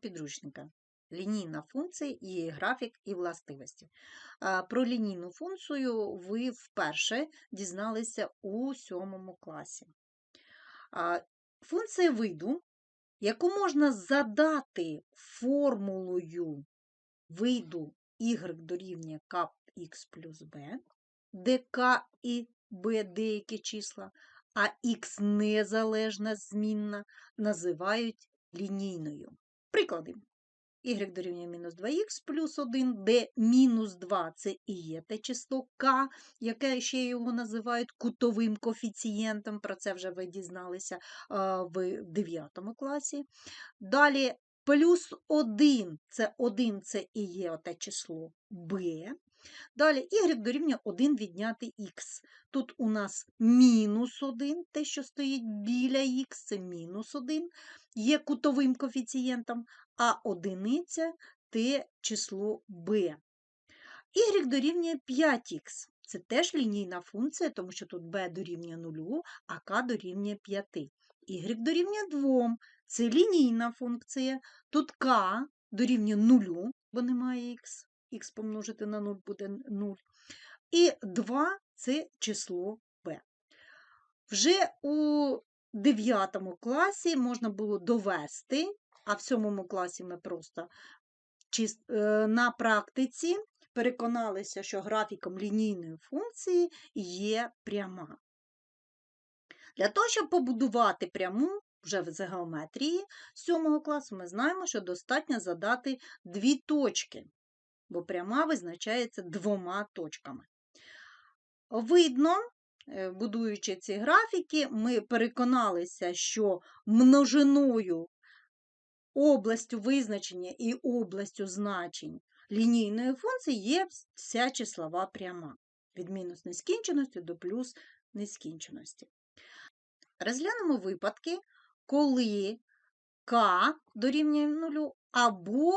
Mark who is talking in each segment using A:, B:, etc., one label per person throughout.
A: Підручника. Лінійна функція, її графік і властивості. Про лінійну функцію ви вперше дізналися у сьомому класі. Функція виду, яку можна задати формулою виду y дорівнює kx плюс b, де k і b деякі числа, а x незалежна змінна, називають лінійною. Приклади. y дорівнює мінус 2х плюс 1, де мінус 2 це і є те число k, яке ще його називають кутовим коефіцієнтом, про це вже ви дізналися в 9 класі. Далі плюс 1 це 1 це і є те число b. Далі y дорівнює 1 відняти х. Тут у нас мінус 1, те, що стоїть біля х, це мінус 1, є кутовим коефіцієнтом, а одиниця те число b. y дорівнює 5х. Це теж лінійна функція, тому що тут b дорівнює 0, а k дорівнює 5. y дорівнює 2. Це лінійна функція. Тут k дорівнює 0, бо немає х х помножити на 0 буде 0. І 2 це число b. Вже у 9 класі можна було довести, а в 7 класі ми просто е, на практиці переконалися, що графіком лінійної функції є пряма. Для того, щоб побудувати пряму, вже в геометрії 7 класу ми знаємо, що достатньо задати дві точки бо пряма визначається двома точками. Видно, е, будуючи ці графіки, ми переконалися, що множиною областю визначення і областю значень лінійної функції є вся числова пряма від мінус нескінченості до плюс нескінченості. Розглянемо випадки, коли К дорівнює нулю або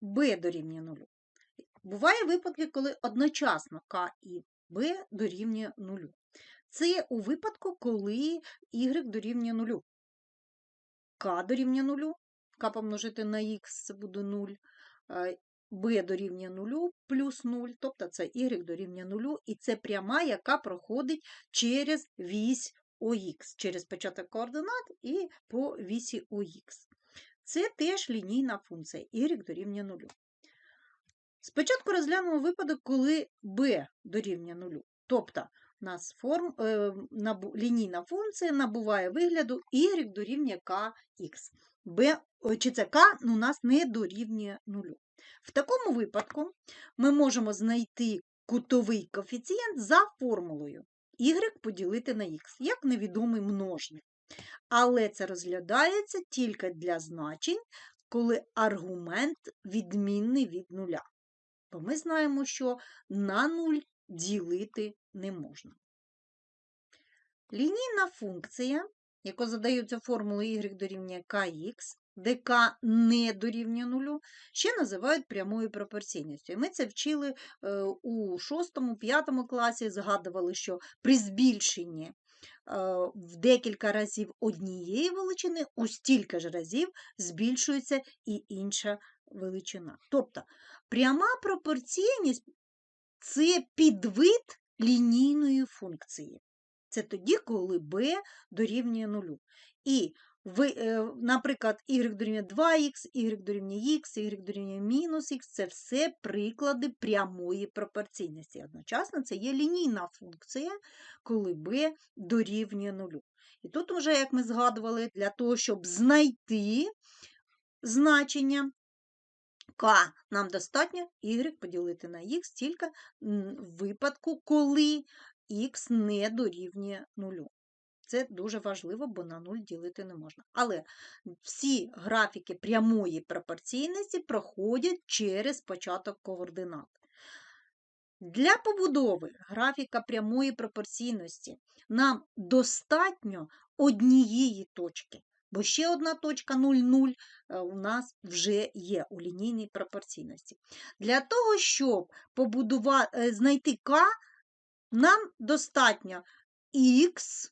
A: Б дорівнює нулю. Буває випадки, коли одночасно К і Б дорівнює нулю. Це у випадку, коли y дорівнює нулю. К дорівнює нулю, К помножити на х це буде 0, b дорівнює 0 плюс 0, тобто це y дорівнює 0, і це пряма, яка проходить через вісь ОХ, через початок координат і по вісі ОХ. Це теж лінійна функція y дорівнює 0. Спочатку розглянемо випадок, коли b дорівнює нулю. Тобто нас форм, е, набу, лінійна функція набуває вигляду y дорівнює kx. b, чи це k у нас не дорівнює нулю. В такому випадку ми можемо знайти кутовий коефіцієнт за формулою y поділити на х, як невідомий множник. Але це розглядається тільки для значень, коли аргумент відмінний від нуля то ми знаємо, що на 0 ділити не можна. Лінійна функція, яка задається формулою y дорівнює kx, де k не дорівнює нулю, ще називають прямою пропорційністю. І ми це вчили е, у 6-5 класі, згадували, що при збільшенні е, в декілька разів однієї величини, у стільки ж разів збільшується і інша величина. Тобто пряма пропорційність це підвид лінійної функції. Це тоді, коли b дорівнює нулю. І, е, наприклад, y дорівнює 2х, y дорівнює х, y дорівнює мінус х це все приклади прямої пропорційності. Одночасно це є лінійна функція, коли b дорівнює нулю. І тут, вже, як ми згадували, для того, щоб знайти значення К нам достатньо y поділити на х тільки в випадку, коли х не дорівнює нулю. Це дуже важливо, бо на 0 ділити не можна. Але всі графіки прямої пропорційності проходять через початок координат. Для побудови графіка прямої пропорційності нам достатньо однієї точки бо ще одна точка 0,0 е, у нас вже є у лінійній пропорційності. Для того, щоб побудувати, е, знайти К, нам достатньо Х,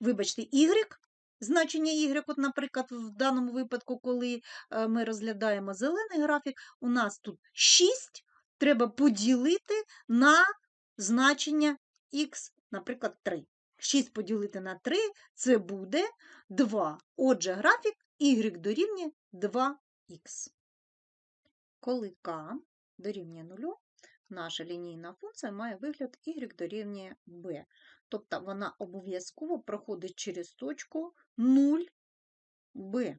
A: вибачте, Y значення y, от, наприклад, в даному випадку, коли е, ми розглядаємо зелений графік, у нас тут 6 треба поділити на значення х, наприклад, 3. 6 поділити на 3 це буде 2. Отже, графік y дорівнює 2х. Коли k дорівнює 0, наша лінійна функція має вигляд y дорівнює b. Тобто вона обов'язково проходить через точку 0b.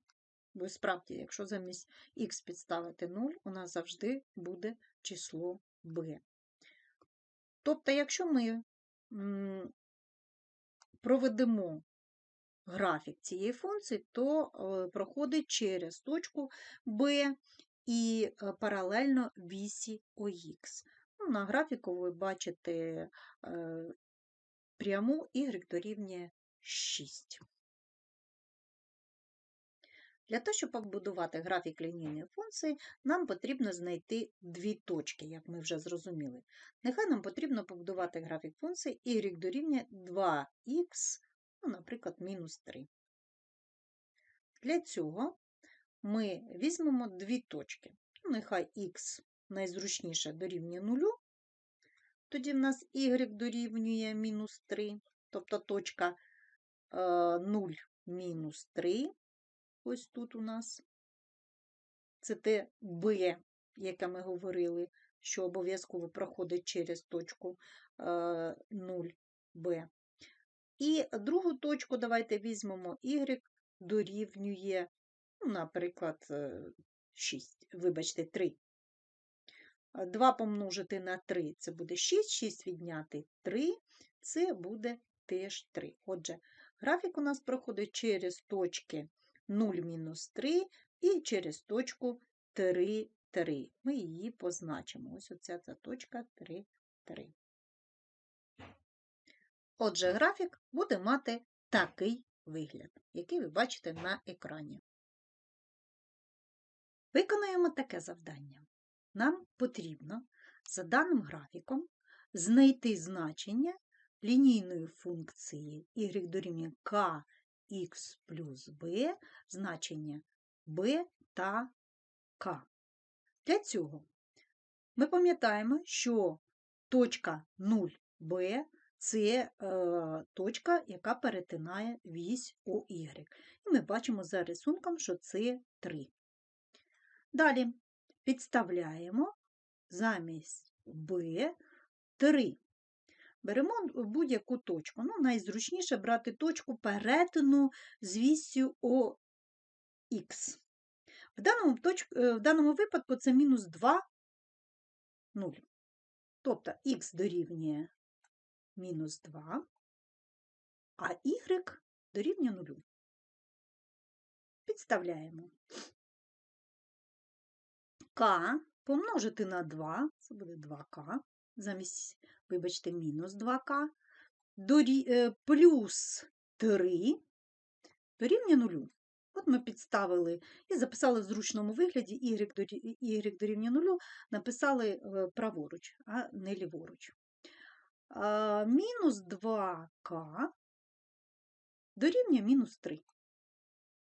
A: Бо справді, якщо замість х підставити 0, у нас завжди буде число b. Тобто, якщо ми проведемо графік цієї функції, то е, проходить через точку b і е, паралельно вісі ОХ. Ну, На графіку ви бачите е, пряму y дорівнює 6. Для того, щоб побудувати графік лінійної функції, нам потрібно знайти дві точки, як ми вже зрозуміли. Нехай нам потрібно побудувати графік функції y дорівнює 2х, ну, наприклад, мінус 3. Для цього ми візьмемо дві точки. Ну, нехай х найзручніше дорівнює 0, тоді в нас y дорівнює мінус 3, тобто точка 0 е, мінус 3. Ось тут у нас це те b, яке ми говорили, що обов'язково проходить через точку 0b. Е, І другу точку давайте візьмемо y дорівнює, ну, наприклад, 6, е, вибачте, 3. 2 помножити на 3 це буде 6, 6 відняти 3, це буде теж 3. Отже, графік у нас проходить через точки 0 мінус 3 і через точку 3, 3. Ми її позначимо. Ось оця ця точка 3, 3. Отже, графік буде мати такий вигляд, який ви бачите на екрані. Виконуємо таке завдання. Нам потрібно за даним графіком знайти значення лінійної функції y дорівнює k х плюс b, значення b та k. Для цього ми пам'ятаємо, що точка 0b це е, точка, яка перетинає вісь OY. І ми бачимо за рисунком, що це 3. Далі підставляємо замість b 3. Беремо будь-яку точку. Ну, Найзручніше брати точку перетину з вісю ОХ. В даному точ... Е, в даному випадку це мінус 2, 0. Тобто х дорівнює мінус 2, а y дорівнює 0. Підставляємо k помножити на 2, це буде 2k, замість, вибачте, мінус 2к, дорі... Е, плюс 3 дорівнює 0. От ми підставили і записали в зручному вигляді y дорівнює 0, написали е, праворуч, а не ліворуч. Мінус 2к дорівнює мінус 3.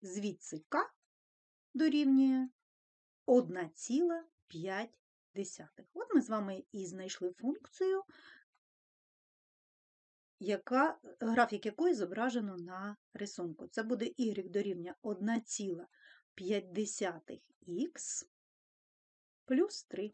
A: Звідси k дорівнює 1,5. От ми з вами і знайшли функцію, яка, графік якої зображено на рисунку. Це буде y дорівнює 1,5х плюс 3.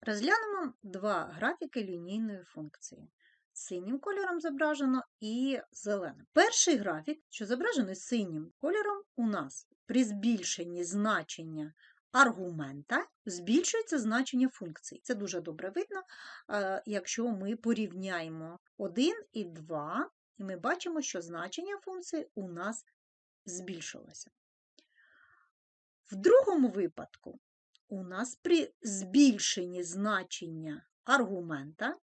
A: Розглянемо два графіки лінійної функції. Синім кольором зображено і зеленим. Перший графік, що зображений синім кольором, у нас при збільшенні значення аргумента збільшується значення функції. Це дуже добре видно, е, якщо ми порівняємо 1 і 2, і ми бачимо, що значення функції у нас збільшилося. В другому випадку у нас при збільшенні значення аргумента,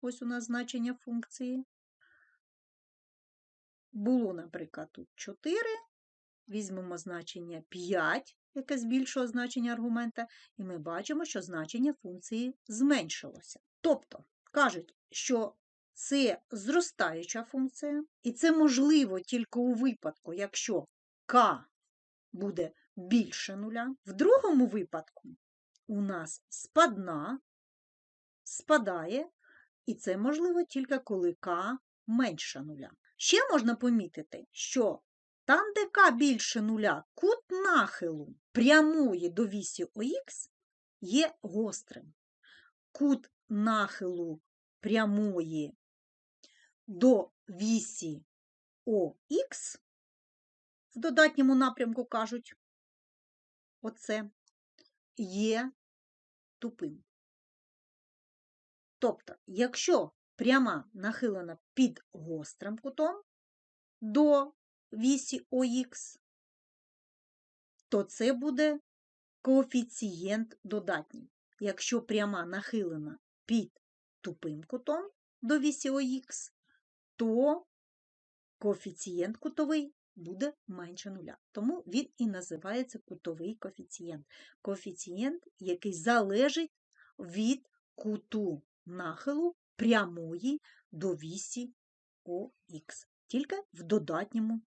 A: ось у нас значення функції, було, наприклад, тут 4, візьмемо значення 5, яке збільшило значення аргумента, і ми бачимо, що значення функції зменшилося. Тобто, кажуть, що це зростаюча функція, і це можливо тільки у випадку, якщо k буде більше нуля. В другому випадку у нас спадна, спадає, і це можливо тільки коли k менше нуля. Ще можна помітити, що там, де k більше нуля, кут нахилу прямої до вісі ОХ є гострим. Кут нахилу прямої до вісі ОХ в додатньому напрямку кажуть, оце є тупим. Тобто, якщо пряма нахилена під гострим кутом до вісі ОХ, то це буде коефіцієнт додатній. Якщо пряма нахилена під тупим кутом до вісі ОХ, то коефіцієнт кутовий буде менше нуля. Тому він і називається кутовий коефіцієнт. Коефіцієнт, який залежить від куту нахилу прямої до вісі ОХ, тільки в додатньому